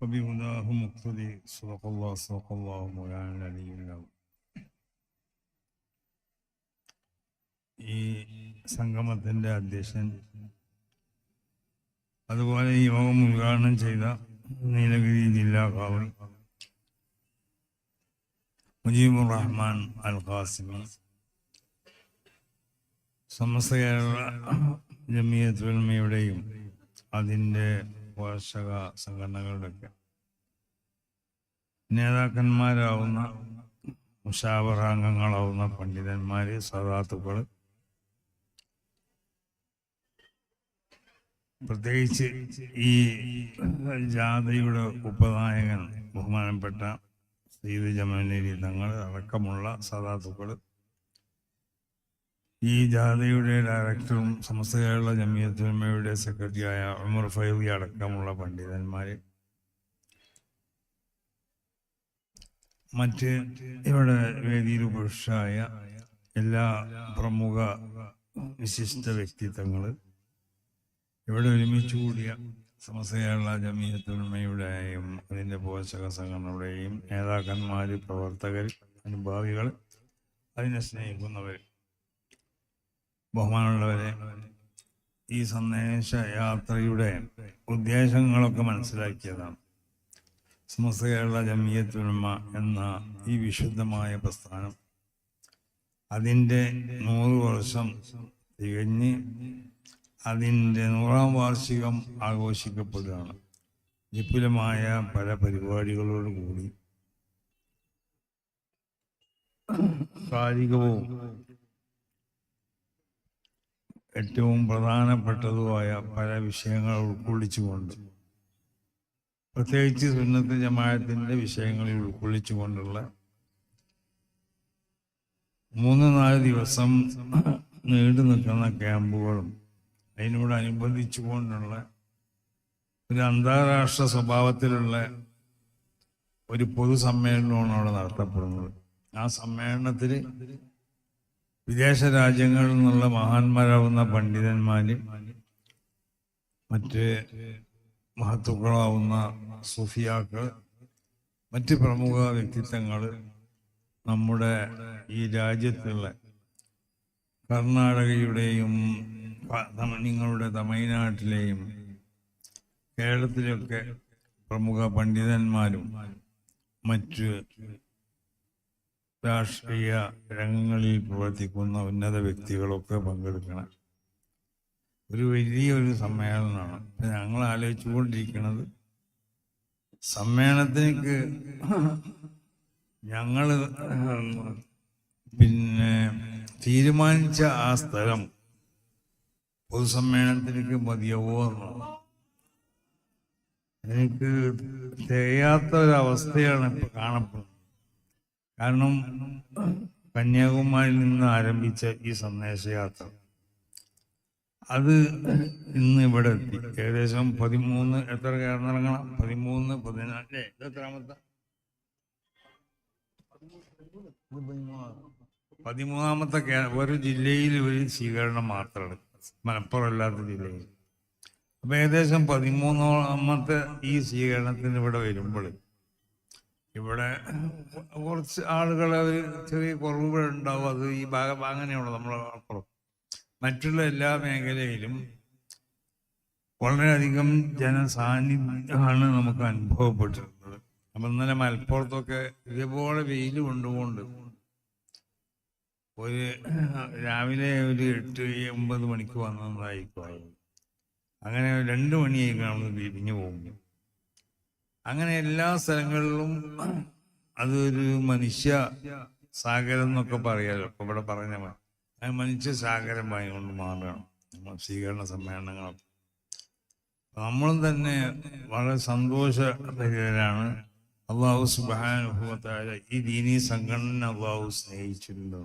وبهداه مقتدي صدق الله صدق الله مولانا العلي العظيم ഈ സംഗമത്തിന്റെ അധ്യക്ഷൻ അതുപോലെ ഈ യോഗം ഉദ്ഘാടനം ചെയ്ത നീലഗിരി ജില്ലാ കാവൽ മുജീബുർ റഹ്മാൻ അൽ ഖാസിമി സമസ്ത കേരള ജമിയത്തുൽമയുടെയും അതിൻ്റെ പോഷക സംഘടനകളുടെയൊക്കെ നേതാക്കന്മാരാവുന്ന മുഷാവറാംഗങ്ങളാവുന്ന പണ്ഡിതന്മാര് സദാത്തുക്കൾ. പ്രത്യേകിച്ച് ഈ ജാഥയുടെ ഉപനായകൻ ബഹുമാനപ്പെട്ട സീത് ജമാനേരി തങ്ങൾ അടക്കമുള്ള സദാത്തുക്കൾ. ഈ ജാഥയുടെ ഡയറക്ടറും സമസ്ത കേരള ജമിയത്തുലമയുടെ സെക്രട്ടറിയായ ഉമർ ഫൈലി അടക്കമുള്ള പണ്ഡിതന്മാർ മറ്റ് ഇവിടെ വേദിയിൽ പുരുഷായ എല്ലാ പ്രമുഖ വിശിഷ്ട വ്യക്തിത്വങ്ങൾ ഇവിടെ ഒരുമിച്ച് കൂടിയ സമസ്ത കേരള ജമിയത്തുലമയുടെയും അതിന്റെ പോഷക സംഘടനയുടെയും നേതാക്കന്മാർ പ്രവർത്തകർ അനുഭാവികൾ അതിനെ സ്നേഹിക്കുന്നവർ ബഹുമാനമുള്ളവരെ ഈ സന്ദേശ യാത്രയുടെ ഉദ്ദേശങ്ങളൊക്കെ മനസ്സിലാക്കിയതാണ്. സമസ്ത കേരള ജമിയത്തുലമ എന്ന ഈ വിശുദ്ധമായ പ്രസ്ഥാനം അതിന്റെ നൂറ് വർഷം തികഞ്ഞ് അതിന്റെ നൂറാം വാർഷികം ആഘോഷിക്കപ്പെടുകയാണ്. വിപുലമായ പല പരിപാടികളോടുകൂടി കാലികവും ഏറ്റവും പ്രധാനപ്പെട്ടതുമായ പല വിഷയങ്ങൾ ഉൾക്കൊള്ളിച്ചുകൊണ്ട് പ്രത്യേകിച്ച് സുന്നത്ത് ജമായത്തിന്റെ വിഷയങ്ങളിൽ ഉൾക്കൊള്ളിച്ചുകൊണ്ടുള്ള മൂന്ന് നാല് ദിവസം നീണ്ടു നിൽക്കുന്ന ക്യാമ്പുകളും അതിനോടനുബന്ധിച്ചുകൊണ്ടുള്ള ഒരു അന്താരാഷ്ട്ര സ്വഭാവത്തിലുള്ള ഒരു പൊതുസമ്മേളനമാണ് അവിടെ നടത്തപ്പെടുന്നത്. ആ സമ്മേളനത്തിൽ വിദേശ രാജ്യങ്ങളിൽ നിന്നുള്ള മഹാന്മാരാവുന്ന പണ്ഡിതന്മാര് മറ്റ് മഹത്തുക്കളാവുന്ന സുഫിയാക്കൾ മറ്റ് പ്രമുഖ വ്യക്തിത്വങ്ങൾ നമ്മുടെ ഈ രാജ്യത്തുള്ള കർണാടകയുടെയും നിങ്ങളുടെ തമിഴ്നാട്ടിലെയും കേരളത്തിലൊക്കെ പ്രമുഖ പണ്ഡിതന്മാരും മറ്റ് രാഷ്ട്രീയ രംഗങ്ങളിൽ പ്രവർത്തിക്കുന്ന ഉന്നത വ്യക്തികളൊക്കെ പങ്കെടുക്കണം. ഒരു വലിയൊരു സമ്മേളനമാണ്. ഞങ്ങൾ ആലോചിച്ചുകൊണ്ടിരിക്കുന്നത് സമ്മേളനത്തിലേക്ക് ഞങ്ങൾ പിന്നെ തീരുമാനിച്ച ആ സ്ഥലം പൊതുസമ്മേളനത്തിലേക്ക് മതിയാവോ എന്നാണ്. എനിക്ക് തികയാത്ത ഒരവസ്ഥയാണ് ഇപ്പൊ കാണപ്പെടുന്നത്. കാരണം കന്യാകുമാരിയിൽ നിന്ന് ആരംഭിച്ച ഈ സന്ദേശയാത്ര അത് ഇന്ന് ഇവിടെ എത്തി. ഏകദേശം പതിമൂന്ന് എത്ര കേരളങ്ങളാണ് പതിമൂന്ന് പതിനാല് എത്രാമത്തെ പതിമൂന്നാമത്തെ ഒരു ജില്ലയിൽ ഒരു സ്വീകരണം മാത്രമാണ് മലപ്പുറം അല്ലാത്ത ജില്ലയിൽ. അപ്പൊ ഏകദേശം പതിമൂന്നാമത്തെ ഈ സ്വീകരണത്തിന് ഇവിടെ വരുമ്പോൾ ഇവിടെ കുറച്ച് ആളുകൾ അത് ചെറിയ കുറവുകൾ ഉണ്ടാവും. അത് ഈ ഭാഗം അങ്ങനെയുള്ള നമ്മളെ അപ്പുറം. മറ്റുള്ള എല്ലാ മേഖലയിലും വളരെയധികം ജനസാന്നിധ്യമാണ് നമുക്ക് അനുഭവപ്പെട്ടിരുന്നത് നമ്മൾ ഇന്നലെ മലപ്പുറത്തൊക്കെ ഇതുപോലെ വെയിൽ കൊണ്ടുകൊണ്ട് ഒരു രാവിലെ ഒരു എട്ട് ഒമ്പത് മണിക്ക് വന്നതായിരിക്കും ആളുകൾ. അങ്ങനെ രണ്ട് മണിയായിരിക്കും നമ്മൾ പിരിഞ്ഞു പോകുമ്പോൾ അങ്ങനെ എല്ലാ സ്ഥലങ്ങളിലും അതൊരു മനുഷ്യ സാഗരം എന്നൊക്കെ പറയാലോ. ഇപ്പൊ ഇവിടെ പറഞ്ഞ മനുഷ്യ സാഗരമായി കൊണ്ട് നമ്മൾ സ്വീകരണ സമ്മേളനങ്ങളൊക്കെ. നമ്മളും തന്നെ വളരെ സന്തോഷരഹിതരാണ് അള്ളാഹു സുബാനുഭവത്തായ ഈ ദീനീ സംഘടന അള്ളാഹു സ്നേഹിച്ചിട്ടുണ്ടോ.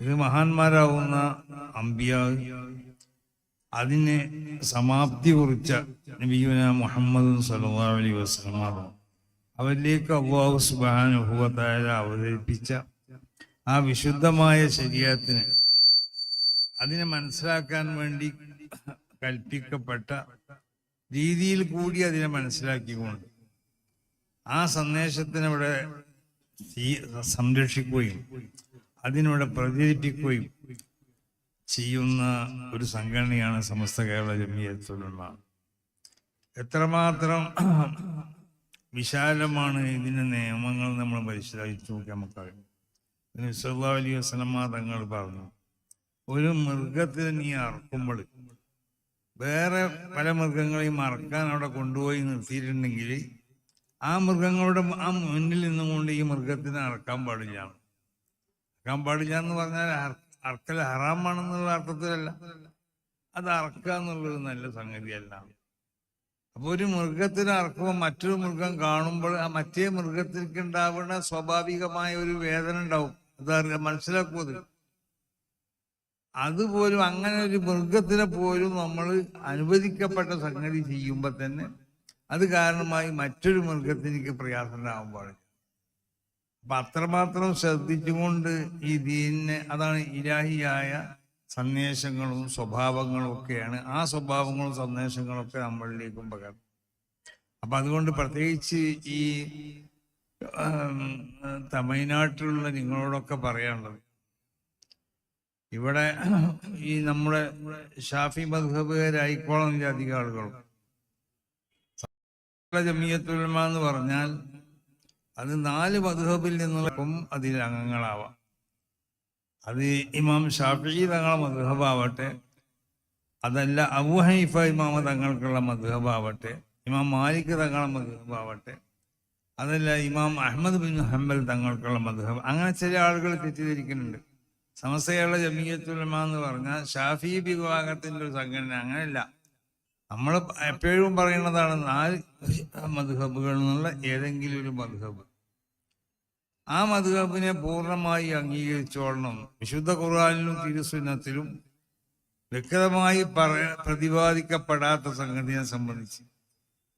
ഇത് മഹാന്മാരാവുന്ന അമ്പിയ അതിനെ സമാപ്തി കുറിച്ച നബിയുന മുഹമ്മദ് സല്ലല്ലാഹു അലൈഹി വസല്ലം അവരിലേക്ക് അള്ളാഹു സുബാനുഭവത്തായ അവതരിപ്പിച്ച ആ വിശുദ്ധമായ ശരീരത്തിന് അതിനെ മനസ്സിലാക്കാൻ വേണ്ടി കൽപ്പിക്കപ്പെട്ട രീതിയിൽ കൂടി അതിനെ മനസ്സിലാക്കിക്കൊണ്ട് ആ സന്ദേശത്തിനവിടെ സംരക്ഷിക്കുകയും അതിനവിടെ പ്രചരിപ്പിക്കുകയും ചെയ്യുന്ന ഒരു സംഘടനയാണ് സമസ്ത കേരള ജമിയത്തുള്ള എത്രമാത്രം വിശാലമാണ് ഇതിന്റെ നിയമങ്ങൾ നമ്മൾ പരിശോധിച്ചു നോക്കി നമുക്കറിയാം. നിസ്വല്ലാ അലൈഹി വസ്ലമ തങ്ങൾ പറഞ്ഞു ഒരു മൃഗത്തിന് നീ അറക്കുമ്പോൾ വേറെ പല മൃഗങ്ങളെയും അറക്കാൻ അവിടെ കൊണ്ടുപോയി നിർത്തിയിട്ടുണ്ടെങ്കിൽ ആ മൃഗങ്ങളുടെ ആ മുന്നിൽ നിന്നുകൊണ്ട് ഈ മൃഗത്തിനെ അറക്കാൻ പാടില്ല. അറക്കാൻ പാടില്ല എന്ന് പറഞ്ഞാൽ അറക്കൽ ഹറാമാണെന്നുള്ള അർത്ഥത്തിലല്ല. അത് അറക്കുക എന്നുള്ളൊരു നല്ല സംഗതിയല്ല. അപ്പൊ ഒരു മൃഗത്തിന് അറക്കുമ്പോൾ മറ്റൊരു മൃഗം കാണുമ്പോൾ ആ മറ്റേ മൃഗത്തിലേക്ക് സ്വാഭാവികമായ ഒരു വേദന ഉണ്ടാവും. അത്. മനസ്സിലാക്കുന്നത് അതുപോലും അങ്ങനെ ഒരു മൃഗത്തിനെ പോലും നമ്മൾ അനുവദിക്കപ്പെട്ട സംഗതി ചെയ്യുമ്പോൾ തന്നെ അത് കാരണമായി മറ്റൊരു മൃഗത്തിലേക്ക് പ്രയാസം പാടില്ല. അപ്പൊ അത്രമാത്രം ശ്രദ്ധിച്ചുകൊണ്ട് ഈ ദീനിനെ അതാണ് ഇലാഹിയായ സന്ദേശങ്ങളും സ്വഭാവങ്ങളും ഒക്കെയാണ്. ആ സ്വഭാവങ്ങളും സന്ദേശങ്ങളും ഒക്കെ നമ്മളിലേക്കും പകർന്നു. അപ്പൊ അതുകൊണ്ട് പ്രത്യേകിച്ച് ഈ തമിഴ്നാട്ടിലുള്ള നിങ്ങളോടൊക്കെ പറയാനുള്ളത്. ഇവിടെ ഈ നമ്മുടെ ഷാഫി മധുഹബുകാരായിക്കോളം അധികം ആളുകളും. ജമിയത്തുലമ എന്ന് പറഞ്ഞാൽ അത് നാല് മധുഹബിൽ നിന്നുള്ളപ്പം അതിൽ അംഗങ്ങളാവാം. അത് ഇമാം ഷാഫി തങ്ങളെ മധുഹബാവട്ടെ അതല്ല അബു ഹനീഫ ഇമാമ തങ്ങൾക്കുള്ള മധുഹബാവട്ടെ ഇമാം മാലിക് തങ്ങളെ മധുഹബാവട്ടെ അതല്ല ഇമാം അഹമ്മദ് ബിൻ ഹംബൽ തങ്ങൾക്കുള്ള മധുഹബ് അങ്ങനെ ചില ആളുകൾ തെറ്റിദ്ധരിക്കുന്നുണ്ട്. സമസ്തയുള്ള ജമീയത്തുലമ എന്ന് പറഞ്ഞാൽ ഷാഫി വിഭാഗത്തിന്റെ ഒരു സംഘടന അങ്ങനെയല്ല. നമ്മൾ എപ്പോഴും പറയുന്നതാണ് നാല് മധുഹബുകൾ എന്നുള്ള ഏതെങ്കിലും ഒരു മധുഹബ് ആ മധുഹബിനെ പൂർണമായി അംഗീകരിച്ചോളണം. വിശുദ്ധ ഖുർആാനിലും തിരുസുന്നത്തിലും വ്യക്തമായി പറ പ്രതിപാദിക്കപ്പെടാത്ത സംഗതിയെ സംബന്ധിച്ച്.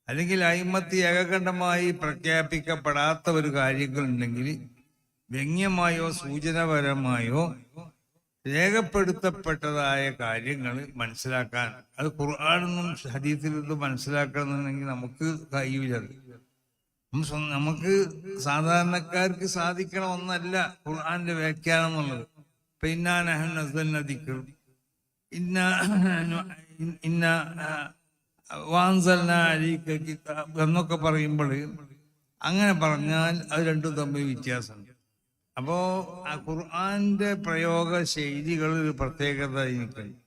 അല്ലെങ്കിൽ അയിമത്തി ഏകകണ്ഠമായി പ്രഖ്യാപിക്കപ്പെടാത്ത ഒരു കാര്യങ്ങളുണ്ടെങ്കിൽ വ്യംഗ്യമായോ സൂചനപരമായോ രേഖപ്പെടുത്തപ്പെട്ടതായ കാര്യങ്ങൾ മനസ്സിലാക്കാൻ. അത് ഖുർആാനൊന്നും ഹദീത്തിൽ നിന്നും മനസ്സിലാക്കണമെന്നുണ്ടെങ്കിൽ നമുക്ക് സ്വ- നമുക്ക് സാധാരണക്കാർക്ക് സാധിക്കണ ഒന്നല്ല ഖുർആന്റെ വ്യാഖ്യാനം എന്നുള്ളത്. എന്നൊക്കെ പറയുമ്പോൾ അങ്ങനെ പറഞ്ഞാൽ അത് രണ്ടും തമ്മിൽ വ്യത്യാസമുണ്ട്. അപ്പോ ഖുർആന്റെ പ്രയോഗ ശൈലികൾ ഒരു പ്രത്യേകത എനിക്കുണ്ട്.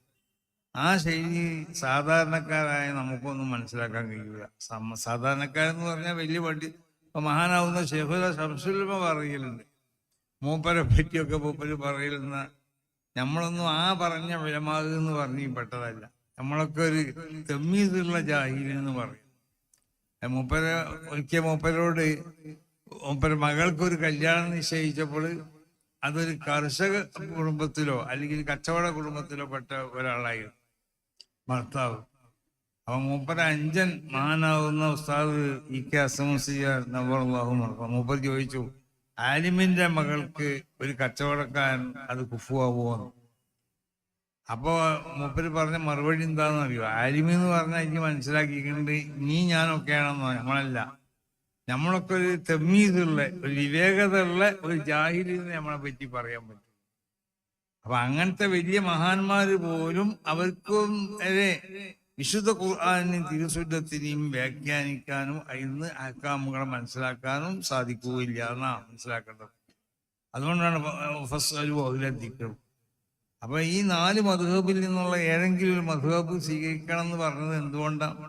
ആ ശൈലി സാധാരണക്കാരായ നമുക്കൊന്നും മനസ്സിലാക്കാൻ കഴിയില്ല സാധാരണക്കാരെന്ന് പറഞ്ഞാൽ വലിയ വണ്ടി ഇപ്പൊ മഹാനാവുന്ന ഷെഹുല ശംസുൽമ പറയലുണ്ട് മൂപ്പരെ പറ്റിയൊക്കെ മൂപ്പര് പറയുന്ന നമ്മളൊന്നും ആ പറഞ്ഞ വിലമാകുന്ന് പറഞ്ഞ് പെട്ടതല്ല. നമ്മളൊക്കെ ഒരു തെമ്മീതുള്ള ജാഹിൽ എന്ന് പറയും. മൂപ്പര് ഒരിക്കൽ മൂപ്പരോട് മൂപ്പര് മകൾക്കൊരു കല്യാണം നിശ്ചയിച്ചപ്പോൾ അതൊരു കർഷക കുടുംബത്തിലോ അല്ലെങ്കിൽ കച്ചവട കുടുംബത്തിലോ പെട്ട ഒരാളായിരുന്നു. ഭർത്താവ്. അപ്പൊ മൂപ്പര അഞ്ചൻ മഹാനാവുന്ന ഉസ്താദ് ഇ കെ അസമുസിയാർ നവറുള്ളാഹു മൂപ്പർ ചോദിച്ചു ആലിമിന്റെ മകൾക്ക് ഒരു കച്ചവടക്കാരൻ അത് കുഫുവാകുമോ അപ്പോ മൂപ്പര് പറഞ്ഞ മറുപടി എന്താന്ന് അറിയോ ആലിമി എന്ന് പറഞ്ഞാൽ എനിക്ക് മനസ്സിലാക്കിയിട്ടുണ്ട് നീ ഞാനൊക്കെയാണെന്നോ? നമ്മളല്ല. നമ്മളൊക്കെ ഒരു തെമ്മീതുള്ള ഒരു വിവേകതയുള്ള ഒരു ജാഹിരി നമ്മളെ പറ്റി പറയാൻ പറ്റും. അപ്പൊ അങ്ങനത്തെ വലിയ മഹാന്മാര് പോലും അവർക്കും വരെ വിശുദ്ധ ഖുർആാനും തിരുസുദ്ധത്തിനെയും വ്യാഖ്യാനിക്കാനും അതിന് അഹ്കാമുകളെ മനസ്സിലാക്കാനും സാധിക്കുകയില്ല എന്നാ മനസ്സിലാക്കേണ്ടത്. അതുകൊണ്ടാണ് അഖിലത്തിക്കും അപ്പൊ ഈ നാല് മധുഹബിൽ നിന്നുള്ള ഏതെങ്കിലും ഒരു മധുഹബ് സ്വീകരിക്കണം എന്ന് പറഞ്ഞത് എന്തുകൊണ്ടാണ്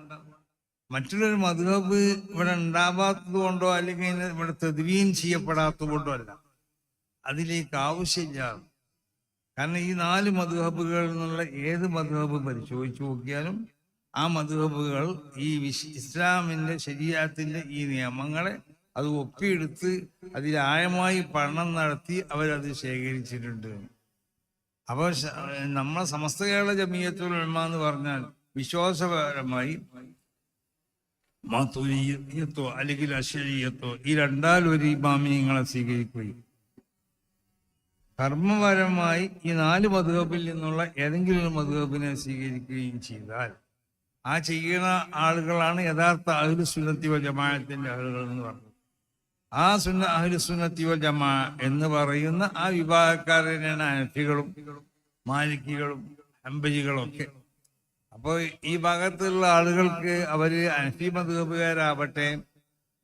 മറ്റുള്ളൊരു മധുഹബ് ഇവിടെ ഉണ്ടാവാത്തത് കൊണ്ടോ അല്ലെങ്കിൽ ഇവിടെ തെതുവീൻ ചെയ്യപ്പെടാത്തത് കൊണ്ടോ അല്ല. അതിലേക്ക് ആവശ്യമില്ല. കാരണം ഈ നാല് മധുഹബുകളിൽ നിന്നുള്ള ഏത് മധുഹബ് പരിശോധിച്ചു നോക്കിയാലും ആ മധുഹബുകൾ ഈ വിശ് ഇസ്ലാമിന്റെ ശരീരത്തിന്റെ ഈ നിയമങ്ങളെ അത് ഒപ്പിയെടുത്ത് അതിലായമായി പഠനം നടത്തി അവരത് ശേഖരിച്ചിട്ടുണ്ട്. അപ്പോൾ നമ്മളെ സമസ്ത കേരള ജമീയത്തുൽ എന്ന് പറഞ്ഞാൽ വിശ്വാസപരമായി മാതുരീയത്തോ അല്ലെങ്കിൽ അശ്വരീയത്വോ ഈ രണ്ടാലൊരു ഇമാമിയങ്ങളെ സ്വീകരിക്കുകയും കർമ്മപരമായി ഈ നാല് മധുഹബിൽ നിന്നുള്ള ഏതെങ്കിലും ഒരു മധുഹബിനെ സ്വീകരിക്കുകയും ചെയ്താൽ ആ ചെയ്യുന്ന ആളുകളാണ് യഥാർത്ഥ അഹ്ലു സുന്നത്തി വൽ ജമാഅത്തിന്റെ ആളുകൾ എന്ന് പറഞ്ഞത്. ആ സുന്ന അഹ്ലു സുന്നത്തി വൽ ജമാ എന്ന് പറയുന്ന ആ വിഭാഗക്കാരനാണ് അനഫികളും മാലിക്കികളും അമ്പലികളും ഒക്കെ അപ്പോൾ ഈ ഭാഗത്തുള്ള ആളുകൾക്ക് അവർ അനഫി മധുഹബുകാരാവട്ടെ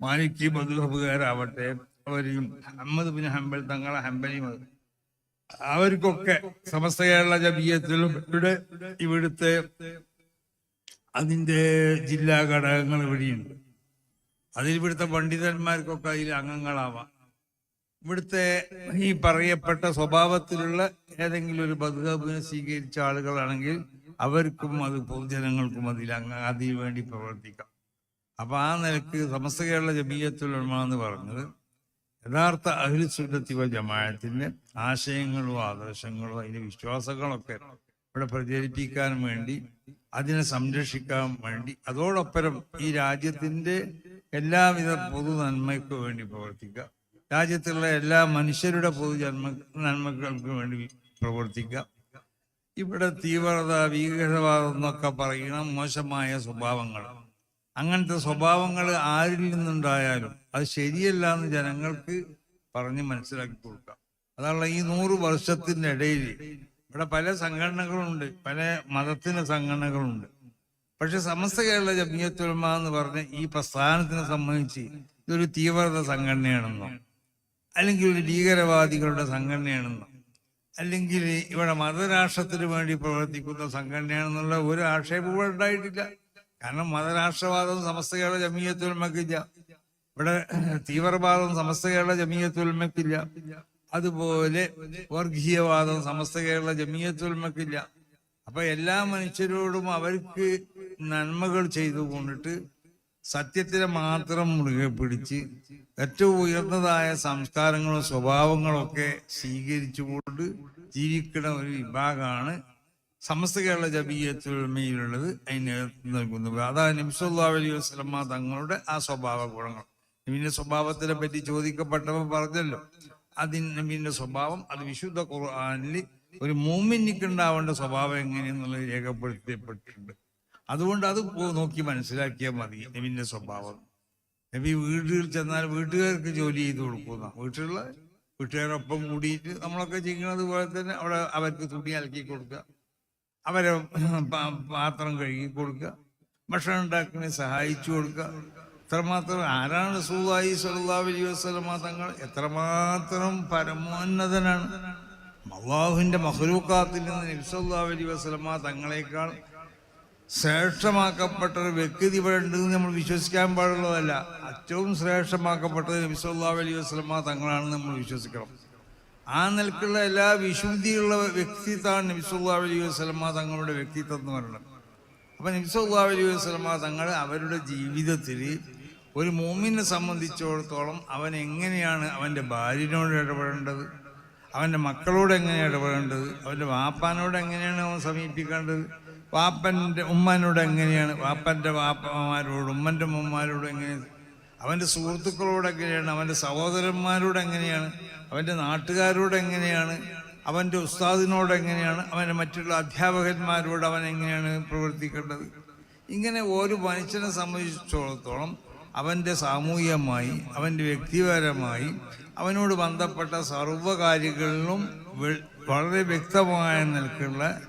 മാലിക്കി മധുഹബുകാരാവട്ടെ അവരും അഹമ്മദ് ബിൻ ഹംബൽ തങ്ങളെ ഹംബലി മധു അവർക്കൊക്കെ സമസ്ത കേരള ജബീയത്തിലും ഇവിടെ ഇവിടുത്തെ അതിന്റെ ജില്ലാ ഘടകങ്ങൾ ഇവിടെയുണ്ട്. അതിൽ ഇവിടുത്തെ പണ്ഡിതന്മാർക്കൊക്കെ അതിൽ അംഗങ്ങളാവാം. ഇവിടുത്തെ ഈ പറയപ്പെട്ട സ്വഭാവത്തിലുള്ള ഏതെങ്കിലും ഒരു ബദ്ഹബിനെ സ്വീകരിച്ച ആളുകളാണെങ്കിൽ അവർക്കും അത് പൊതുജനങ്ങൾക്കും അതിൽ അങ്ങ് അതിനു വേണ്ടി പ്രവർത്തിക്കാം. അപ്പൊ ആ നിലയ്ക്ക് സമസ്ത കേരള ജമീയത്തുലമ എന്ന് പറഞ്ഞത് യഥാർത്ഥ അഹിൽ സുന്നത്തിവ ജമായത്തിന്റെ ആശയങ്ങളോ ആദർശങ്ങളോ അതിന്റെ വിശ്വാസങ്ങളൊക്കെ ഇവിടെ പ്രചരിപ്പിക്കാൻ വേണ്ടി അതിനെ സംരക്ഷിക്കാൻ വേണ്ടി അതോടൊപ്പം ഈ രാജ്യത്തിന്റെ എല്ലാവിധ പൊതു നന്മയ്ക്ക് വേണ്ടി പ്രവർത്തിക്കുക. രാജ്യത്തുള്ള എല്ലാ മനുഷ്യരുടെ പൊതു ജന്മ നന്മകൾക്ക് വേണ്ടി പ്രവർത്തിക്കുക. ഇവിടെ തീവ്രത ഭീകരവാദം എന്നൊക്കെ പറയുന്ന മോശമായ സ്വഭാവങ്ങൾ. അങ്ങനത്തെ സ്വഭാവങ്ങൾ ആരിൽ നിന്നുണ്ടായാലും അത് ശരിയല്ല എന്ന് ജനങ്ങൾക്ക് പറഞ്ഞ് മനസ്സിലാക്കി കൊടുക്കാം. അതാണ് ഈ നൂറ് വർഷത്തിന്റെ ഇടയിൽ ഇവിടെ പല സംഘടനകളുണ്ട് പല മതത്തിന് സംഘടനകളുണ്ട്. പക്ഷെ സമസ്ത കേരള ജമിയത്തുലമ എന്ന് പറഞ്ഞ ഈ പ്രസ്ഥാനത്തിനെ സംബന്ധിച്ച് ഇതൊരു തീവ്രത സംഘടനയാണെന്നോ അല്ലെങ്കിൽ ഒരു ഭീകരവാദികളുടെ സംഘടനയാണെന്നോ അല്ലെങ്കിൽ ഇവിടെ മതരാഷ്ട്രത്തിന് വേണ്ടി പ്രവർത്തിക്കുന്ന സംഘടനയാണെന്നുള്ള ഒരു ആക്ഷേപവും ഉണ്ടായിട്ടില്ല. കാരണം മതരാഷ്ട്രവാദം സമസ്ത കേരള ജമീയത്തുൽമക്കില്ല. ഇവിടെ തീവ്രവാദം സമസ്ത കേരള ജമീയത്തുൽമക്കില്ല. അതുപോലെ വർഗീയവാദം സമസ്ത കേരള ജമീയത്തുൽമക്കില്ല. അപ്പൊ എല്ലാ മനുഷ്യരോടും അവർക്ക് നന്മകൾ ചെയ്തു കൊണ്ടിട്ട് സത്യത്തിനെ മാത്രം മുറുകെ പിടിച്ച് ഏറ്റവും ഉയർന്നതായ സംസ്കാരങ്ങളും സ്വഭാവങ്ങളും ഒക്കെ സ്വീകരിച്ചുകൊണ്ട് ജീവിക്കുന്ന ഒരു വിഭാഗമാണ് സമസ്ത കേരള ജബീയത്തുമയിലുള്ളത് അതിന് നൽകുന്നു. അതാണ് നിംസുല്ലാ അലൈഹി വസ്ലമ തങ്ങളുടെ ആ സ്വഭാവ ഗുണങ്ങൾ. നബീന്റെ സ്വഭാവത്തിനെ പറ്റി ചോദിക്കപ്പെട്ടവർ പറഞ്ഞല്ലോ. അതിന് നബീന്റെ സ്വഭാവം അത് വിശുദ്ധ ഖുർആനിൽ ഒരു മൂമിനിക്കുണ്ടാവേണ്ട സ്വഭാവം എങ്ങനെയെന്നുള്ളത് രേഖപ്പെടുത്തപ്പെട്ടിട്ടുണ്ട് അതുകൊണ്ട് അത് നോക്കി മനസ്സിലാക്കിയാൽ മതി നബിന്റെ സ്വഭാവം. നബി വീടുകളിൽ ചെന്നാൽ വീട്ടുകാർക്ക് ജോലി ചെയ്ത് കൊടുക്കുന്ന. വീട്ടിലുള്ള വീട്ടുകാരൊപ്പം കൂടിയിട്ട് നമ്മളൊക്കെ ചെയ്യുന്നത് പോലെ തന്നെ അവിടെ അവർക്ക് തുണി അലക്കി കൊടുക്കുക. അവരെ പാത്രം കഴുകി കൊടുക്കുക. ഭക്ഷണം ഉണ്ടാക്കുന്നതിന് സഹായിച്ചു കൊടുക്കുക. എത്രമാത്രം ആരാണ് റസൂലുള്ളാഹി സ്വല്ലല്ലാഹു അലൈഹി വസല്ലമ തങ്ങൾ? എത്രമാത്രം പരമോന്നതനാണ്. അള്ളാഹുവിന്റെ മഹ്ലൂക്കാത്തിൽ നിന്ന് നബി സല്ലല്ലാഹു അലൈഹി വസല്ലമ തങ്ങളെക്കാൾ ശ്രേഷ്ഠമാക്കപ്പെട്ട ഒരു വ്യക്തി ഇവിടെ ഉണ്ടെന്ന് നമ്മൾ വിശ്വസിക്കാൻ പാടുള്ളതല്ല. ഏറ്റവും ശ്രേഷ്ഠമാക്കപ്പെട്ടത് നബി സല്ലല്ലാഹു അലൈഹി വസല്ലമ തങ്ങളാണെന്ന് നമ്മൾ വിശ്വസിക്കണം. ആ നിലക്കുള്ള എല്ലാ വിശുദ്ധിയുള്ള വ്യക്തിത്വമാണ് നിമിസുല്ലാ അലൈഹി വസല്ലമ തങ്ങളുടെ വ്യക്തിത്വം എന്ന് പറയുന്നത് അപ്പൊ നിമിസുല്ലാ അലൈഹി വസല്ലമ തങ്ങൾ അവരുടെ ജീവിതത്തിൽ ഒരു മോമിനെ സംബന്ധിച്ചിടത്തോളം അവൻ എങ്ങനെയാണ് അവന്റെ ഭാര്യനോട് ഇടപെടേണ്ടത്? അവന്റെ മക്കളോട് എങ്ങനെ ഇടപെടേണ്ടത്? അവന്റെ വാപ്പാനോട് എങ്ങനെയാണ് അവൻ സമീപിക്കേണ്ടത്? വാപ്പന്റെ ഉമ്മനോട് എങ്ങനെയാണ്? വാപ്പന്റെ വാപ്പമാരോട് ഉമ്മന്റെ ഉമ്മമാരോടും എങ്ങനെ അവന്റെ സുഹൃത്തുക്കളോട് എങ്ങനെയാണ്? അവന്റെ സഹോദരന്മാരോട് എങ്ങനെയാണ്? അവന്റെ നാട്ടുകാരോട് എങ്ങനെയാണ്? അവന്റെ ഉസ്താദിനോട് എങ്ങനെയാണ്? അവന്റെ മറ്റുള്ള അധ്യാപകന്മാരോട് അവൻ എങ്ങനെയാണ് പ്രവർത്തിക്കേണ്ടത്? ഇങ്ങനെ ഒരു മനുഷ്യനെ സംബന്ധിച്ചിടത്തോളം അവന്റെ സാമൂഹികമായി അവന്റെ വ്യക്തിപരമായി അവനോട് ബന്ധപ്പെട്ട സർവകാര്യങ്ങളിലും വളരെ വ്യക്തമായ നിലക്കുള്ള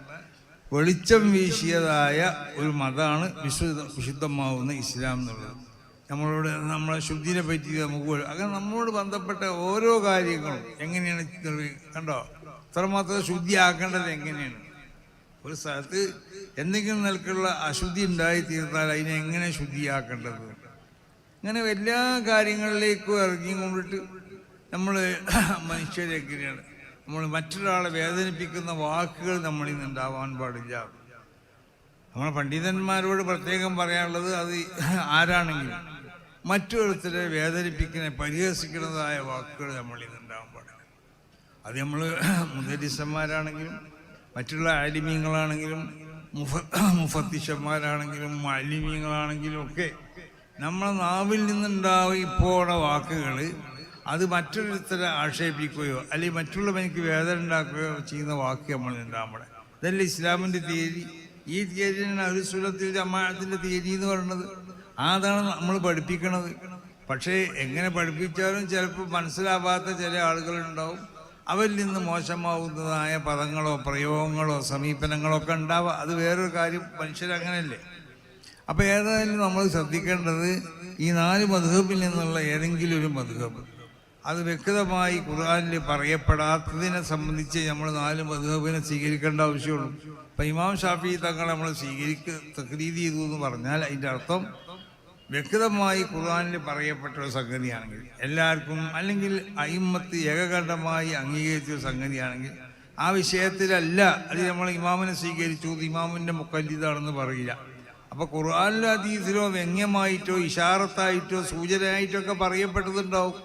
വെളിച്ചം വീശിയതായ ഒരു മതമാണ് വിശുദ്ധ വിശുദ്ധമാവുന്ന ഇസ്ലാം എന്നുള്ളത്. നമ്മളോട് നമ്മളെ ശുദ്ധിനെ പറ്റി നമുക്ക് അങ്ങനെ നമ്മളോട് ബന്ധപ്പെട്ട ഓരോ കാര്യങ്ങളും എങ്ങനെയാണ് കണ്ടോ? അത്രമാത്രം ശുദ്ധിയാക്കേണ്ടത് എങ്ങനെയാണ്? ഒരു സ്ഥലത്ത് എന്തെങ്കിലും നിലക്കുള്ള അശുദ്ധി ഉണ്ടായി തീർന്നാൽ അതിനെ എങ്ങനെ ശുദ്ധിയാക്കേണ്ടത്? ഇങ്ങനെ എല്ലാ കാര്യങ്ങളിലേക്കും ഇറങ്ങിക്കൊണ്ടിട്ട് നമ്മൾ മനുഷ്യരെ മനുഷ്യരെങ്ങനെയാണ് നമ്മൾ മറ്റൊരാളെ വേദനിപ്പിക്കുന്ന വാക്കുകൾ നമ്മളിൽ നിന്ന് ഉണ്ടാവാൻ പാടില്ല. നമ്മളെ പണ്ഡിതന്മാരോട് പ്രത്യേകം പറയാനുള്ളത് അത് ആരാണെങ്കിലും മറ്റൊരുത്തരെ വേദനിപ്പിക്കുന്ന പരിഹസിക്കുന്നതായ വാക്കുകൾ നമ്മൾ നിന്നുണ്ടാകാൻ പാടില്ല. അത് നമ്മൾ മുദരിസന്മാരാണെങ്കിലും മറ്റുള്ള ആലിമീങ്ങളാണെങ്കിലും മുഫ മുഫത്തിഷന്മാരാണെങ്കിലും മാലിന്യങ്ങളാണെങ്കിലും ഒക്കെ നമ്മളെ നാവിൽ നിന്നുണ്ടാവും ഇപ്പോൾ വാക്കുകൾ അത് മറ്റൊരുത്തരെ ആക്ഷേപിക്കുകയോ അല്ലെങ്കിൽ മറ്റുള്ളവനിക്ക് വേദന ഉണ്ടാക്കുകയോ ചെയ്യുന്ന വാക്ക് നമ്മൾ ഉണ്ടാകുമ്പോൾ ഇതല്ലേ ഇസ്ലാമിന്റെ തീയതി? ഈ തീയതിയാണ് ഒരു സുലത്തിൽ ജമാഅത്തിന്റെ തീയതി എന്ന് പറയുന്നത്. അതാണ് നമ്മൾ പഠിപ്പിക്കണത്. പക്ഷേ എങ്ങനെ പഠിപ്പിച്ചാലും ചിലപ്പോൾ മനസ്സിലാവാത്ത ചില ആളുകളുണ്ടാവും. അവരിൽ നിന്ന് മോശമാവുന്നതായ പദങ്ങളോ പ്രയോഗങ്ങളോ സമീപനങ്ങളോ ഒക്കെ ഉണ്ടാവുക അത് വേറൊരു കാര്യം. മനുഷ്യരങ്ങനല്ലേ അപ്പോൾ ഏതായാലും നമ്മൾ ശ്രദ്ധിക്കേണ്ടത് ഈ നാല് മധുഹബിൽ നിന്നുള്ള ഏതെങ്കിലും ഒരു മധുഹബ്. അത് വ്യക്തമായി ഖുർആാനിൽ പറയപ്പെടാത്തതിനെ സംബന്ധിച്ച് നമ്മൾ നാല് മധുഹബിനെ സ്വീകരിക്കേണ്ട ആവശ്യമുള്ളൂ. അപ്പം ഇമാം ഷാഫി തങ്ങൾ നമ്മൾ സ്വീകരിക്ക തക്രീതി ചെയ്തു എന്ന് പറഞ്ഞാൽ അതിന്റെ അർത്ഥം വ്യക്തമായി ഖുർആാനിൽ പറയപ്പെട്ട ഒരു സംഗതിയാണെങ്കിൽ എല്ലാവർക്കും അല്ലെങ്കിൽ അയിമത്ത് ഏകകണ്ഠമായി അംഗീകരിച്ച ഒരു സംഗതിയാണെങ്കിൽ ആ വിഷയത്തിലല്ല അത് നമ്മൾ ഇമാമിനെ സ്വീകരിച്ചു ഇമാമിന്റെ മുക്കല്ലിതാണെന്ന് പറയില്ല. അപ്പോൾ ഖുർആാനിലോ അതീതിലോ വ്യംഗ്യമായിട്ടോ ഇഷാറത്തായിട്ടോ സൂചനയായിട്ടോ ഒക്കെ പറയപ്പെട്ടതുണ്ടാവും.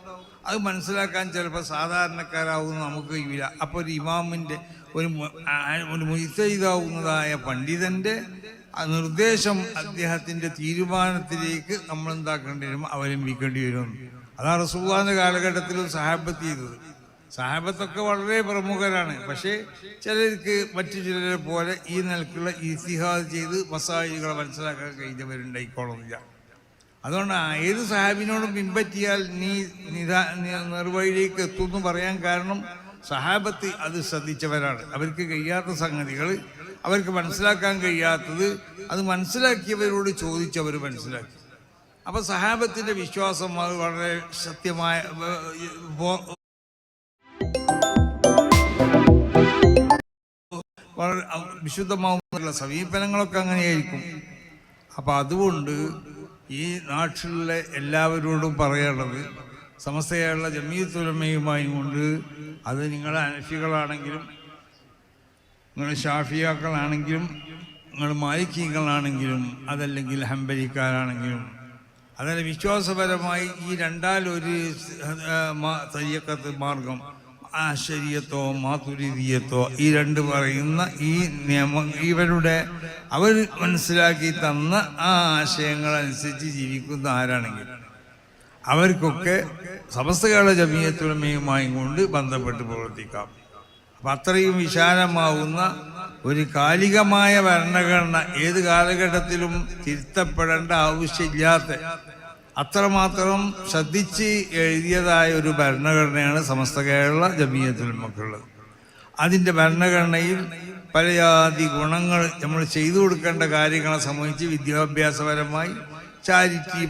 അത് മനസ്സിലാക്കാൻ ചിലപ്പോൾ സാധാരണക്കാരാവുന്ന നമുക്ക് കഴിയില്ല അപ്പോൾ ഒരു ഇമാമിന്റെ ഒരു ഒരു മുയ്തെയ്താവുന്നതായ പണ്ഡിതന്റെ നിർദ്ദേശം അദ്ദേഹത്തിന്റെ തീരുമാനത്തിലേക്ക് നമ്മൾ എന്താക്കേണ്ടി വരും? അവലംബിക്കേണ്ടി വരും. അതാണ് റസൂഖാന്റെ കാലഘട്ടത്തിൽ സഹാബത്ത് ചെയ്തത്. സഹാബത്തൊക്കെ വളരെ പ്രമുഖരാണ്. പക്ഷേ ചിലർക്ക് മറ്റു ചിലരെ പോലെ ഈ നിലക്കുള്ള ഇസിഹാദ് ചെയ്ത് മസാജികളെ മനസ്സിലാക്കാൻ കഴിഞ്ഞവരുണ്ടായിക്കോളുന്നില്ല. അതുകൊണ്ട് ഏത് സാഹിബിനോടും പിൻപറ്റിയാൽ നീ നിതാ നിർവഴിയിലേക്ക് എത്തുമെന്ന് പറയാൻ കാരണം സഹാബത്ത് അത് ശ്രദ്ധിച്ചവരാണ്. അവർക്ക് കഴിയാത്ത സംഗതികൾ അവർക്ക് മനസ്സിലാക്കാൻ കഴിയാത്തത് അത് മനസ്സിലാക്കിയവരോട് ചോദിച്ചവർ മനസ്സിലാക്കി. അപ്പൊ സഹാബത്തിന്റെ വിശ്വാസം അത് വളരെ സത്യമായ വളരെ വിശുദ്ധമാവുന്നുള്ള സമീപനങ്ങളൊക്കെ അങ്ങനെയായിരിക്കും. അപ്പം അതുകൊണ്ട് ഈ നാട്ടിലുള്ള എല്ലാവരോടും പറയാനുള്ളത് സമസ്ത ജമീത്തുലമയുമായി കൊണ്ട് അത് നിങ്ങളെ അനഫികളാണെങ്കിലും നിങ്ങൾ ഷാഫിയാക്കളാണെങ്കിലും നിങ്ങൾ മാലിക്കീങ്ങളാണെങ്കിലും അതല്ലെങ്കിൽ ഹംബരിക്കാരാണെങ്കിലും അതല്ല വിശ്വാസപരമായി ഈ രണ്ടാലൊരു തയ്യക്കത്ത് മാർഗം ആശ്ചര്യത്തോ മാതുരീതിയത്തോ ഈ രണ്ട് പറയുന്ന ഈ നിയമം ഇവരുടെ അവർ മനസ്സിലാക്കി തന്ന ആ ആശയങ്ങളനുസരിച്ച് ജീവിക്കുന്ന ആരാണെങ്കിലും. അവർക്കൊക്കെ സമസ്തകാല ജമീയത്തുടമയുമായും കൊണ്ട് ബന്ധപ്പെട്ട് പ്രവർത്തിക്കാം. അപ്പം അത്രയും വിശാലമാവുന്ന ഒരു കാലികമായ ഭരണഘടന ഏത് കാലഘട്ടത്തിലും തിരുത്തപ്പെടേണ്ട ആവശ്യമില്ലാത്ത അത്രമാത്രം ശ്രദ്ധിച്ച് എഴുതിയതായ ഒരു ഭരണഘടനയാണ് സമസ്ത കേരള ജമീയത്തുലമക്കുള്ളത്. അതിന്റെ ഭരണഘടനയിൽ പലജാതി ഗുണങ്ങൾ നമ്മൾ ചെയ്തു കൊടുക്കേണ്ട കാര്യങ്ങളെ സംബന്ധിച്ച് വിദ്യാഭ്യാസപരമായി ചാരിറ്റി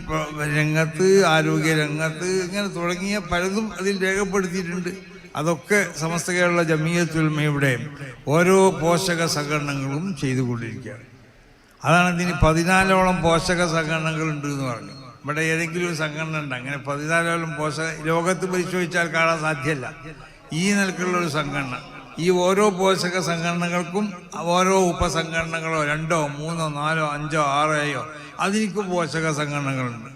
രംഗത്ത് ആരോഗ്യ രംഗത്ത് ഇങ്ങനെ തുടങ്ങിയ പലതും അതിൽ രേഖപ്പെടുത്തിയിട്ടുണ്ട്. അതൊക്കെ സമസ്ത കേരള ജമീയത്തുൽമയുടെ ഓരോ പോഷക സംഘടനകളും ചെയ്തുകൊണ്ടിരിക്കുകയാണ്. അതാണ് ഇതിന് പതിനാലോളം പോഷക സംഘടനകൾ ഉണ്ട് എന്ന് പറഞ്ഞു. ഇവിടെ ഏതെങ്കിലും ഒരു സംഘടന ഉണ്ട്. അങ്ങനെ പതിനാലോളം പോഷക ലോകത്ത് പരിശോധിച്ചാൽ കാണാൻ സാധ്യമല്ല. ഈ നിലക്കുള്ള ഒരു സംഘടന. ഈ ഓരോ പോഷക സംഘടനകൾക്കും ഓരോ ഉപസംഘടനകളോ രണ്ടോ മൂന്നോ നാലോ അഞ്ചോ ആറോയോ അതിനിക്കും പോഷക സംഘടനകളുണ്ട്.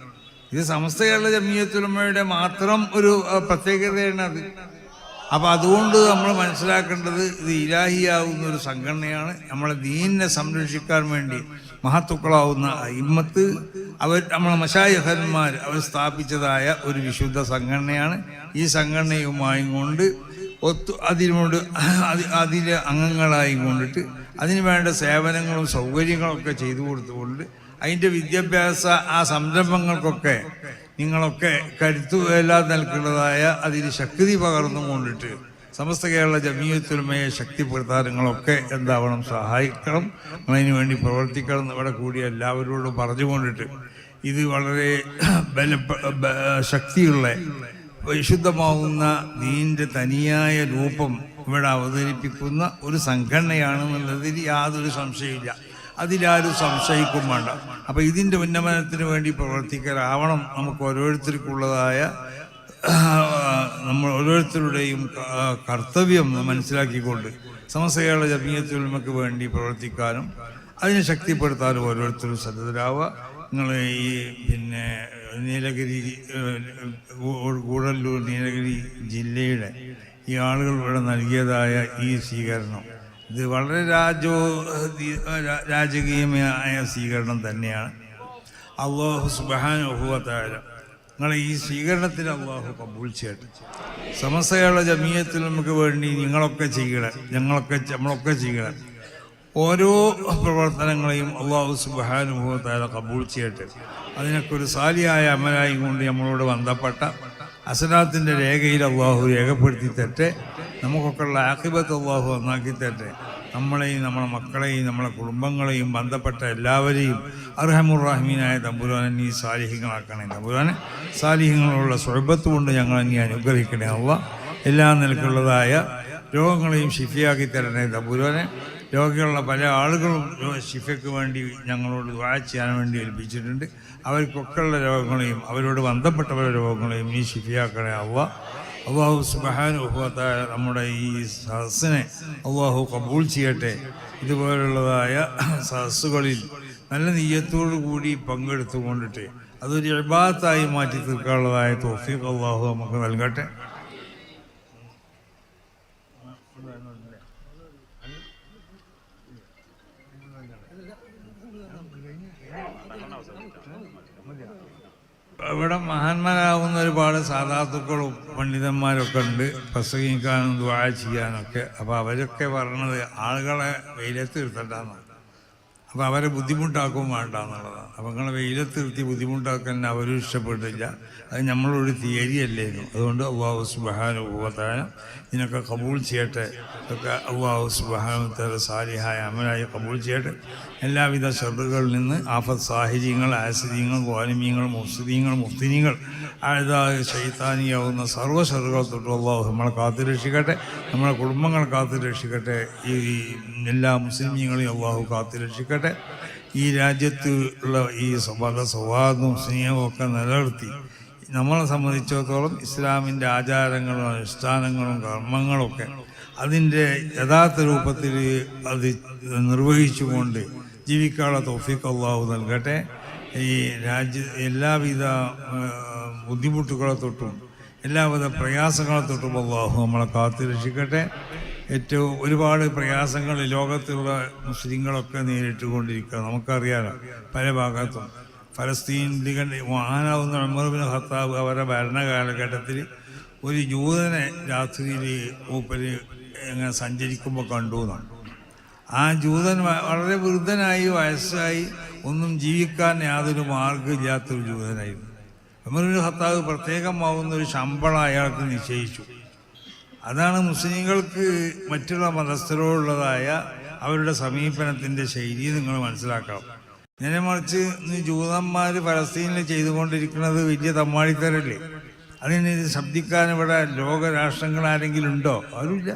ഇത് സമസ്ത കേരള ജമീയത്തുലമയുടെ മാത്രം ഒരു പ്രത്യേകതയാണ് അത്. അപ്പൊ അതുകൊണ്ട് നമ്മൾ മനസ്സിലാക്കേണ്ടത് ഇത് ഇലാഹിയാവുന്ന ഒരു സംഘടനയാണ്. നമ്മളെ ദീനിനെ സംരക്ഷിക്കാൻ വേണ്ടി മഹത്തുക്കളാവുന്ന ഇമ്മത്ത് അവർ നമ്മളെ മഷായഹന്മാർ അവർ സ്ഥാപിച്ചതായ ഒരു വിശുദ്ധ സംഘടനയാണ്. ഈ സംഘടനയുമായും കൊണ്ട് ഒത്തു അതിനോട് അതി അതിലെ അംഗങ്ങളായി കൊണ്ടിട്ട് അതിന് വേണ്ട സേവനങ്ങളും സൗകര്യങ്ങളൊക്കെ ചെയ്തു കൊടുത്തുകൊണ്ട് അതിന്റെ വിദ്യാഭ്യാസ ആ സംരംഭങ്ങൾക്കൊക്കെ നിങ്ങളൊക്കെ കരുത്തു നൽകുന്നതായ അതിന് ശക്തി പകർന്നു കൊണ്ടിട്ട് സമസ്ത കേരള ജമീയത്തുലമയെ ശക്തിപ്പെടുത്താൻ നിങ്ങളൊക്കെ എന്താവണം സഹായിക്കണം. അതിനു വേണ്ടി പ്രവർത്തിക്കണം ഇവിടെ കൂടി എല്ലാവരോടും പറഞ്ഞുകൊണ്ടിട്ട് ഇത് വളരെ ബല ശക്തിയുള്ള വിശുദ്ധമാവുന്ന ദീന്റെ തനിയായ രൂപം ഇവിടെ അവതരിപ്പിക്കുന്ന ഒരു സംഘടനയാണെന്നുള്ളതിൽ യാതൊരു സംശയമില്ല അതിലാരും സംശയിക്കും വേണ്ട. അപ്പം ഇതിന്റെ ഉന്നമനത്തിന് വേണ്ടി പ്രവർത്തിക്കലാവണം. നമുക്ക് ഓരോരുത്തർക്കുള്ളതായ നമ്മൾ ഓരോരുത്തരുടെയും കർത്തവ്യം മനസ്സിലാക്കിക്കൊണ്ട് സമസ്ത കേരള ജമീയത്തുൽമക്ക് വേണ്ടി പ്രവർത്തിക്കാനും അതിനെ ശക്തിപ്പെടുത്താനും ഓരോരുത്തരും സന്നദ്ധരാവുക. നിങ്ങൾ ഈ പിന്നെ നീലഗിരി കൂടല്ലൂർ നീലഗിരി ജില്ലയുടെ ഈ ആളുകൾ ഇവിടെ നൽകിയതായ ഈ സ്വീകരണം. ഇത് വളരെ രാജോ രാജകീയമായ സ്വീകരണം തന്നെയാണ്. അള്ളാഹു സുബാനുഭവത്തായ നിങ്ങളെ ഈ സ്വീകരണത്തിൽ അള്ളാഹു കബൂൾ ചെയ്യട്ടെ. സമസ്തയുള്ള ജമീയത്തിൽ നമുക്ക് വേണ്ടി നിങ്ങളൊക്കെ ചെയ്യണം ഞങ്ങളൊക്കെ നമ്മളൊക്കെ ചെയ്യണം. ഓരോ പ്രവർത്തനങ്ങളെയും അള്ളാഹു സുബാനുഭവത്തായ കബൂൾ ചെയ്യട്ടെ. അതിനൊക്കെ ഒരു സാലിയായ അമലായി കൊണ്ട് നമ്മളോട് ബന്ധപ്പെട്ട അസനാത്തിന്റെ രേഖയിൽ അള്ളാഹു രേഖപ്പെടുത്തി തട്ടെ നമുക്കൊക്കെ ഉള്ള ആക്കിബത്ത് അള്ളാഹു നന്നാക്കി തട്ടെ നമ്മളെയും നമ്മളെ മക്കളെയും നമ്മളെ കുടുംബങ്ങളെയും ബന്ധപ്പെട്ട എല്ലാവരെയും അർഹമുറാഹിമീനായ തമ്പുരാനെ നീ സാലിഹ്യങ്ങളാക്കണേ. തമ്പുരാനെ സാലിഹ്യങ്ങളുള്ള സ്വൽബത്ത് കൊണ്ട് ഞങ്ങളെ നീ അനുഗ്രഹിക്കണേ അള്ള. എല്ലാ നിലക്കുള്ളതായ രോഗങ്ങളെയും ഷിഫിയാക്കി തരണേ തമ്പുരാനെ. രോഗികളുള്ള പല ആളുകളും ശിഫയ്ക്ക് വേണ്ടി ഞങ്ങളോട് ദുആ ചെയ്യാൻ വേണ്ടി ഏൽപ്പിച്ചിട്ടുണ്ട്. അവർക്കൊക്കെയുള്ള രോഗങ്ങളെയും അവരോട് ബന്ധപ്പെട്ടവരുടെ രോഗങ്ങളെയും നീ ശിഫിയാക്കണേ അവ അള്ളാഹു സുബാനുഭവത്തായ നമ്മുടെ ഈ സദസ്സിനെ അള്ളാഹു കബൂൾ ചെയ്യട്ടെ. ഇതുപോലുള്ളതായ സദസ്സുകളിൽ നല്ല നെയ്യത്തോടു കൂടി പങ്കെടുത്തുകൊണ്ടിട്ട് അതൊരു ഇബാത്തായി മാറ്റി തീർക്കാനുള്ളതായ തോഫീഖ് അള്ളാഹു നമുക്ക് നൽകട്ടെ. ഇവിടെ മഹാന്മാരാകുന്ന ഒരുപാട് സാധാത്തുക്കളും പണ്ഡിതന്മാരൊക്കെ ഉണ്ട്. പ്രസംഗിക്കാനും ദ്വാര ചെയ്യാനൊക്കെ. അപ്പോൾ അവരൊക്കെ പറഞ്ഞത് ആളുകളെ വെയിലത്ത് ഇരുത്തണ്ടെന്നാണ്. അപ്പോൾ അവരെ ബുദ്ധിമുട്ടാക്കും വേണ്ട എന്നുള്ളതാണ് അപ്പോൾ നിങ്ങളെ വെയിലത്ത് നിർത്തി ബുദ്ധിമുട്ടാക്കാൻ അവരും ഇഷ്ടപ്പെട്ടില്ല. അത് നമ്മളൊരു തിയറി അല്ലായിരുന്നു അതുകൊണ്ട് അള്ളാഹു സുബാനുഭവത്തായ ഇതിനൊക്കെ കബൂൾ ചെയ്യട്ടെ. ഇതൊക്കെ അള്ളാഹു സുബാനുത്തര സാലിഹായ അമലായി കബൂൾ ചെയ്യട്ടെ. എല്ലാവിധ ഷെറുകളിൽ നിന്ന് ആഫത്ത് സാഹചര്യങ്ങൾ ആസിദ്യങ്ങൾ ഗോലമീങ്ങൾ മുസ്ലിങ്ങൾ മുഫ്തിനികൾ അഴുതായ ശൈത്താനിയാവുന്ന സർവ തൊട്ട് അള്ളാഹു നമ്മളെ കാത്തു രക്ഷിക്കട്ടെ നമ്മളെ കുടുംബങ്ങൾ കാത്തു രക്ഷിക്കട്ടെ ഈ എല്ലാ മുസ്ലിമീങ്ങളെയും അള്ളാഹു കാത്തു രക്ഷിക്കട്ടെ. ഈ രാജ്യത്ത് ഉള്ള ഈ മത സൗഹാർദ്ദവും സ്നേഹവും ഒക്കെ നിലനിർത്തി നമ്മളെ സംബന്ധിച്ചിടത്തോളം ഇസ്ലാമിന്റെ ആചാരങ്ങളും അനുഷ്ഠാനങ്ങളും കർമ്മങ്ങളൊക്കെ അതിന്റെ യഥാർത്ഥ രൂപത്തിൽ അത് നിർവഹിച്ചുകൊണ്ട് ജീവിക്കാനുള്ള തോഫിക്ക് അള്ളാഹു നൽകട്ടെ. ഈ രാജ്യ എല്ലാവിധ ബുദ്ധിമുട്ടുകളെ തൊട്ടും എല്ലാവിധ പ്രയാസങ്ങളെ തൊട്ടും അള്ളാഹു നമ്മളെ കാത്തു രക്ഷിക്കട്ടെ. ഏറ്റവും ഒരുപാട് പ്രയാസങ്ങൾ ലോകത്തുള്ള മുസ്ലിങ്ങളൊക്കെ നേരിട്ടുകൊണ്ടിരിക്കുക. നമുക്കറിയാലോ പല ഭാഗത്തും. ഫലസ്തീനികൾ മഹാനാവുന്ന ഉമർബിൻ ഖത്താബ് അവരുടെ ഭരണകാലഘട്ടത്തിൽ ഒരു ജൂതനെ രാത്രിയിൽ മൂപ്പര് ഇങ്ങനെ സഞ്ചരിക്കുമ്പോൾ കണ്ടു എന്നാണ്. ആ ജൂതൻ വളരെ വൃദ്ധനായി വയസ്സായി ഒന്നും ജീവിക്കാൻ യാതൊരു മാർഗമില്ലാത്തൊരു ജൂതനായിരുന്നു. അമർബിൻ ഖത്താബ് പ്രത്യേകമാവുന്ന ഒരു ശമ്പളം അയാൾക്ക് നിശ്ചയിച്ചു. അതാണ് മുസ്ലിങ്ങൾക്ക് മറ്റുള്ള മതസ്ഥരോടുള്ളതായ അവരുടെ സമീപനത്തിന്റെ ശൈലി നിങ്ങൾ മനസ്സിലാക്കാം നേരെ മറിച്ച് ജൂതന്മാർ ഫലസ്തീനിൽ ചെയ്തുകൊണ്ടിരിക്കുന്നത് വലിയ തമ്മാടിത്തരല്ലേ? അതിന് ശബ്ദിക്കാൻ ഇവിടെ ലോകരാഷ്ട്രങ്ങൾ ആരെങ്കിലും ഉണ്ടോ? ആരുമില്ല.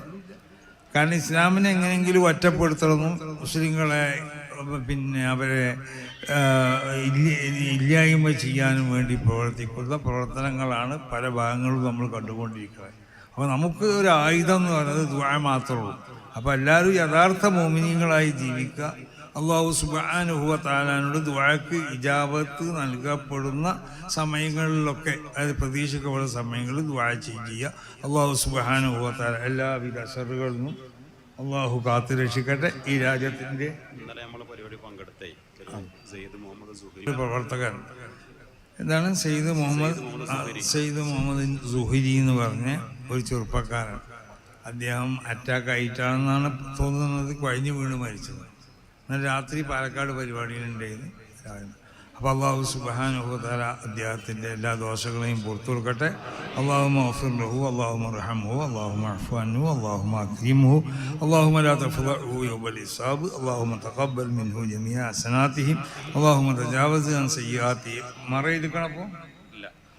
കാരണം ഇസ്ലാമിനെ എങ്ങനെയെങ്കിലും ഒറ്റപ്പെടുത്തണമെന്നും മുസ്ലിങ്ങളെ പിന്നെ അവരെ ഇല്ലായ്മ ചെയ്യാനും വേണ്ടി പ്രവർത്തിക്കുന്ന പ്രവർത്തനങ്ങളാണ് പല ഭാഗങ്ങളും നമ്മൾ കണ്ടുകൊണ്ടിരിക്കുന്നത്. അപ്പോൾ നമുക്ക് ഒരു ആയുധം എന്ന് പറയുന്നത് ദ്വാ മാത്രമേ ഉള്ളൂ. അപ്പോൾ എല്ലാവരും യഥാർത്ഥ മോമിനിയങ്ങളായി ജീവിക്കുക. അള്ളാഹു സുബാനുഭവ താലാനോട് ദ്വാക്ക് ഇജാബത്ത് നൽകപ്പെടുന്ന സമയങ്ങളിലൊക്കെ അതായത് പ്രതീക്ഷിക്കപ്പെടുന്ന സമയങ്ങളിൽ ദ്വാ ചെയ്യുക. അള്ളാഹു സുബാനുഭവ താല എല്ലാവിധ അസറുകളിൽ നിന്നും അള്ളാഹു കാത്തു രക്ഷിക്കട്ടെ. ഈ രാജ്യത്തിന്റെ പ്രവർത്തകൻ. എന്താണ്? സെയ്ദ് മുഹമ്മദ് സെയ്ദ് മുഹമ്മദ് സുഹരി എന്ന് പറഞ്ഞ ഒരു ചെറുപ്പക്കാരൻ അദ്ദേഹം അറ്റാക്ക് ആയിട്ടാണെന്നാണ് തോന്നുന്നത്. കഴിഞ്ഞു വീണ് മരിച്ചത്. എന്നാൽ രാത്രി പാലക്കാട് പരിപാടിയിലുണ്ടായിരുന്നു. അപ്പോൾ അള്ളാഹു സുബാനുഹുദാല അദ്ദേഹത്തിന്റെ എല്ലാ ദോഷങ്ങളെയും പുറത്തു കൊടുക്കട്ടെ. അള്ളാഹു മഫുർഹു അള്ളാഹു മർഹമു അള്ളാഹു മഹ്ഫാനു അള്ളാഹു അക്രീമു അള്ളാഹു സാബ് അള്ളാഹു തഖബ്ബൽ മിൻഹു ജമിയ അസനാത്തിഹിം അള്ളാഹു തജാവസ് സയ്യാത്തി മറ എടുക്കണം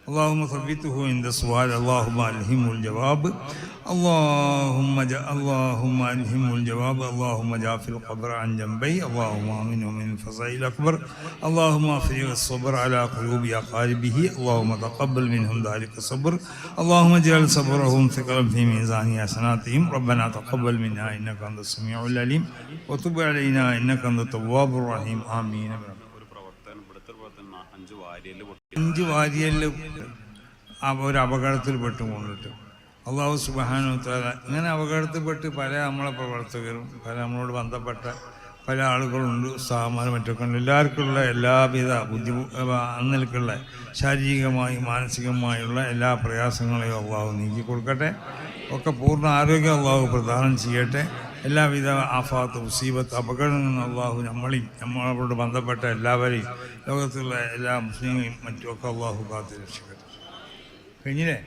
اللهم ثبته عند السؤال اللهم ألهمه الجواب. اللهم ج... اللهم ألهمه الجواب. اللهم جاف القبر عن جنبي. اللهم آمنه من الفزع الأكبر اللهم أفرغ الصبر على قلوب أقاربه. اللهم تقبل منهم ذلك الصبر. اللهم اجعل صبرهم ثقلا في ميزان حسناتهم. ربنا تقبل منا. إنك أنت السميع العليم. وتب علينا. إنك أنت التواب الرحيم. آمين. അഞ്ച് വാരിയൽ പൊട്ടി. അഞ്ച് വാരിയൽ ഒരു അപകടത്തിൽ പെട്ടുകൊണ്ടിട്ട് അള്ളാഹു സുബാനുത്താല ഇങ്ങനെ അപകടത്തിൽപ്പെട്ട് പല നമ്മളെ പ്രവർത്തകരും പല നമ്മളോട് ബന്ധപ്പെട്ട പല ആളുകളുണ്ട് സാമാനം മറ്റൊക്കെ ഉണ്ട്. എല്ലാവർക്കുള്ള എല്ലാവിധ ബുദ്ധിമു അന്നൽക്കുള്ള ശാരീരികമായും മാനസികമായുള്ള എല്ലാ പ്രയാസങ്ങളെയും അള്ളാഹു നീക്കി കൊടുക്കട്ടെ ഒക്കെ പൂർണ ആരോഗ്യം അള്ളാഹു പ്രദാനം ചെയ്യട്ടെ. എല്ലാവിധ ആഫാത്ത് മുസീബത്ത് അപകടങ്ങളിൽ അള്ളാഹു നമ്മളെയും നമ്മളോട് ബന്ധപ്പെട്ട എല്ലാവരെയും ലോകത്തുള്ള എല്ലാ മുസ്ലിങ്ങളെയും മറ്റുമൊക്കെ അള്ളാഹു കാത്തു രക്ഷിക്കട്ടെ കഴിഞ്ഞില്ലേ?